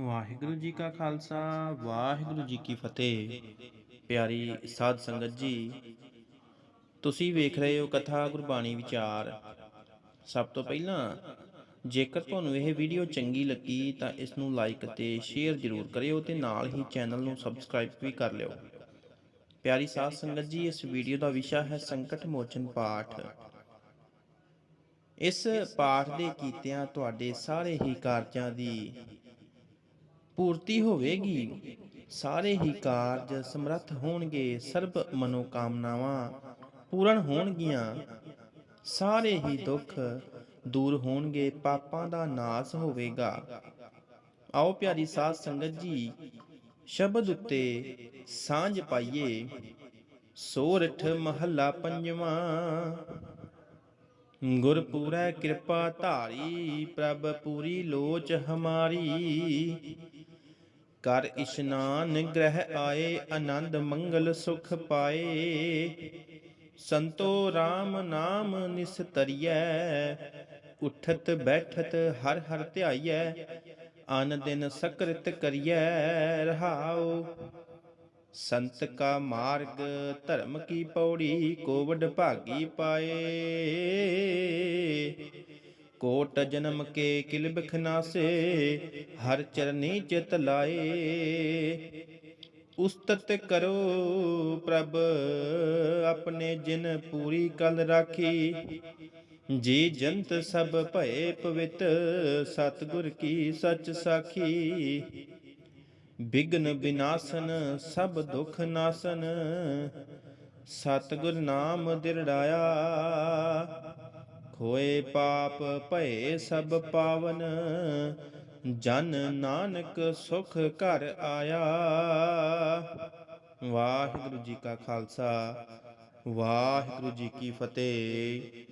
ਵਾਹਿਗੁਰੂ ਜੀ ਕਾ ਖਾਲਸਾ, ਵਾਹਿਗੁਰੂ ਜੀ ਕੀ ਫਤਿਹ। ਪਿਆਰੀ ਸਾਧ ਸੰਗਤ ਜੀ, ਤੁਸੀਂ ਵੇਖ ਰਹੇ ਹੋ ਕਥਾ ਗੁਰਬਾਣੀ ਵਿਚਾਰ। ਸਭ ਤੋਂ ਪਹਿਲਾਂ, ਜੇਕਰ ਤੁਹਾਨੂੰ ਇਹ ਵੀਡੀਓ ਚੰਗੀ ਲੱਗੀ, ਤਾਂ ਇਸ ਨੂੰ ਲਾਈਕ ਅਤੇ ਸ਼ੇਅਰ ਜ਼ਰੂਰ ਕਰਿਓ ਤੇ ਨਾਲ ਹੀ ਚੈਨਲ ਨੂੰ ਸਬਸਕ੍ਰਾਈਬ ਵੀ ਕਰ ਲਿਓ। ਪਿਆਰੀ ਸਾਧ ਸੰਗਤ ਜੀ, ਇਸ ਵੀਡੀਓ ਦਾ ਵਿਸ਼ਾ ਹੈ ਸੰਕਟ ਮੋਚਨ ਪਾਠ। ਇਸ ਪਾਠ ਦੇ ਕੀਤਿਆਂ ਤੁਹਾਡੇ ਸਾਰੇ ਹੀ ਕਾਰਜਾਂ ਦੀ ਪੂਰਤੀ ਹੋਵੇਗੀ। ਸਾਰੇ ਹੀ ਕਾਰਜ ਸਮਰੱਥ ਹੋਣਗੇ। ਸਰਬ ਮਨੋਕਾਮਨਾਵਾਂ ਪੂਰਨ ਹੋਣਗੀਆਂ। ਸਾਰੇ ਹੀ ਦੁੱਖ ਦੂਰ ਹੋਣਗੇ। ਪਾਪਾਂ ਦਾ ਨਾਸ ਹੋਵੇਗਾ। ਆਓ ਪਿਆਰੀ ਸਾਧ ਸੰਗਤ ਜੀ, ਸ਼ਬਦ ਉੱਤੇ ਸਾਂਝ ਪਾਈਏ। ਸੋਰਠ ਮਹੱਲਾ ਪੰਜਵਾਂ, ਗੁਰਪੂਰੈ ਕਿਰਪਾ ਧਾਰੀ, ਪ੍ਰਭ ਪੂਰੀ ਲੋਚ ਹਮਾਰੀ। ਕਰ ਇਸ਼ਨਾਨ ਗ੍ਰਹਿ ਆਏ, ਆਨੰਦ ਮੰਗਲ ਸੁਖ ਪਾਏ। ਸੰਤੋ RAM ਨਾਮ ਨਿਸਤਰੀਐ, ਉਠਤ ਬੈਠਤ ਹਰ ਹਰ ਧਿਆਈਐ ਅਨ ਦਿਨ ਸਕ੍ਰਿਤ ਕਰੀਐ ਰਹਾਉ। ਸੰਤ ਕਾ ਮਾਰਗ ਧਰਮ ਕੀ ਪੌੜੀ, ਕੋਵਡ ਭਾਗੀ ਪਾਏ। ਕੋਟ ਜਨਮ ਕੇ ਕਿਲ ਬਖਨਾਸੇ, ਹਰ ਚਰਨੀ ਚਿਤ ਲਾਏ ਉਸਤਤ ਕਰੋ ਪ੍ਰਭ, ਆਪਣੇ ਜਿਨ ਪੂਰੀ ਕਲ ਰਾਖੀ। ਜੀ ਜੰਤ ਸਭ ਭਏ ਪਵਿੱਤ, ਸਤਿਗੁਰ ਕੀ ਸੱਚ ਸਾਖੀ। ਬਿਗਨ ਬਿਨਾਸਨ, ਸਭ ਦੁਖ ਨਾਸਨ, ਸਤਿਗੁਰ ਨਾਮ ਦਿਰੜਾਇਆ। ਹੋਏ ਪਾਪ ਭਏ ਸਭ ਪਾਵਨ। ਜਨ ਨਾਨਕ ਸੁਖ ਘਰ ਆਇਆ। ਵਾਹਿਗੁਰੂ ਜੀ ਕਾ ਖਾਲਸਾ, ਵਾਹਿਗੁਰੂ ਜੀ ਕੀ ਫਤਿਹ।